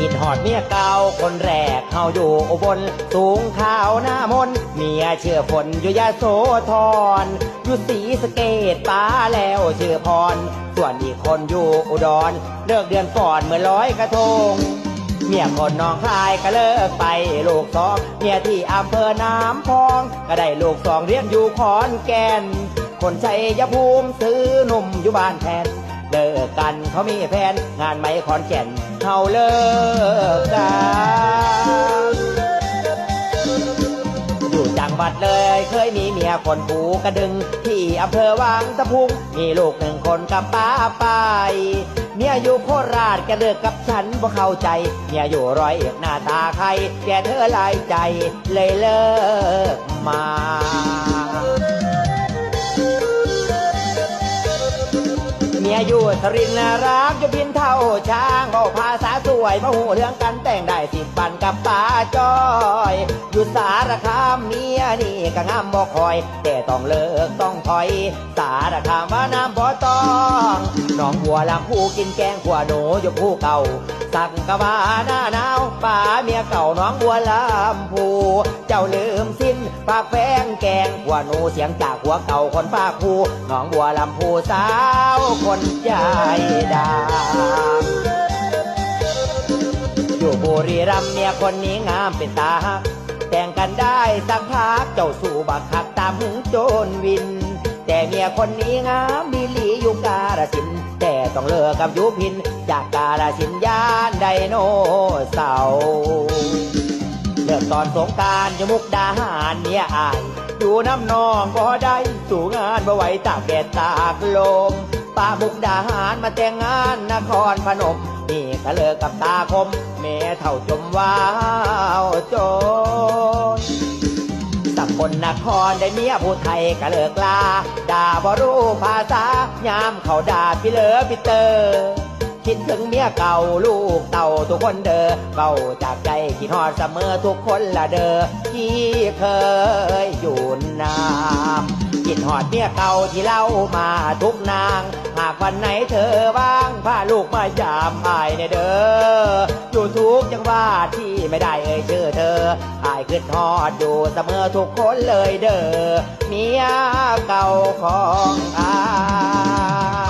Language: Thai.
กินหอดเมียเก่าคนแรกเฮาอยู่อบลสูงขาวหน้ามนเมียเชื่อฝนอยู่ยาโสธรอยู่สีสเกตป้าแล้วเชื่อพร ส่วนอีกคนอยู่อุดรเลิกเดือนก่อนเมื่อร้อยกระทงเมียคนน้องคายก็เลิกไปลูกสองเมียที่อำเภอน้ำพอง ก็ได้ลูกสองเรียนอยู่ขอนแก่น คนชัยภูมิซื้อหนุ่มอยู่บ้านแทนเลิกกันเขามีแฟนงานไหมขอนแก่น เขาเลิกกันอยู่จังหวัดเลยเคยมีเมียคนผูกระดึง ที่อำเภอวังสะพุง มีลูกหนึ่งคนกับป้าไปเมียอยู่โคราชแกเลิกกับฉันบ่เข้าใจเมียอยู่ร้อยเอ็ดหน้าตาใคร แกเธอหลายใจเลยเลิกมา มียอยู่สรินรักอยู่พินเท่าช้างเอาภาษาสวยมาหูเรื่องกันแต่งได้สิบปันกับป้าจอยอยู่สารคามเมียนี่ก็งามบ่คอย แต่ต้องเลิกต้องถอย สารคามว่าน้ำบ่ต้องน้องบัวลำพูกินแกงขัวหนูอยู่ผู้เก่า สั่งกะว่าหน้าหนาวป่าเมียเก่าน้องบัวลำพูเจ้าลืมสิ้นปากแฟง แกงขัวหนูเสียงจากหัวเก่าคนภาคภูน้องบัวลำพูสาวคนใจดำอยู่บุรีรัมย์เมียคนนี้งามเป็นตาฮักแต่งกันได้สักพักเจ้าสู่บักคักตามหึงโจนวิน แต่เมียคนนี้งามมีหลีอยู่กาลสิน แต่ต้องเลิกกับยุพิน จากกาลสินธุ์ยานไดโนเสาร์เลิกตอนสงกรารจะมุกดาหารเมียอาย อยู่น้ำนองก็ได้สู่งานบ่ไหวตากแดดตากลมป้ามุกดาหารมาแต่งงานนครพนมนี่ก็เลิกกับตาคมแม่เท่าจมว้าวโจนสักคนนครได้เมียผู้ไทยก็เลิกลาด่าบ่รู้ภาษายามเขาด่าพี่เหลอพี่เตอคิดถึงเมียเก่าลูกเต่าทุกคนเด้อเก่าจากใจคิดฮอดเสมอทุกคนละเด้อที่เคยอ อดเมียเก่าที่เล่ามาทุกนาง หากวันไหนเธอว่างพาลูกมายามอายในเด้ออยู่ทุกจังหวัดที่ไม่ได้เอ่ยชื่อเธออายขึ้นทอดอยู่เสมอทุกคนเลยเด้อเมียเก่าของอาย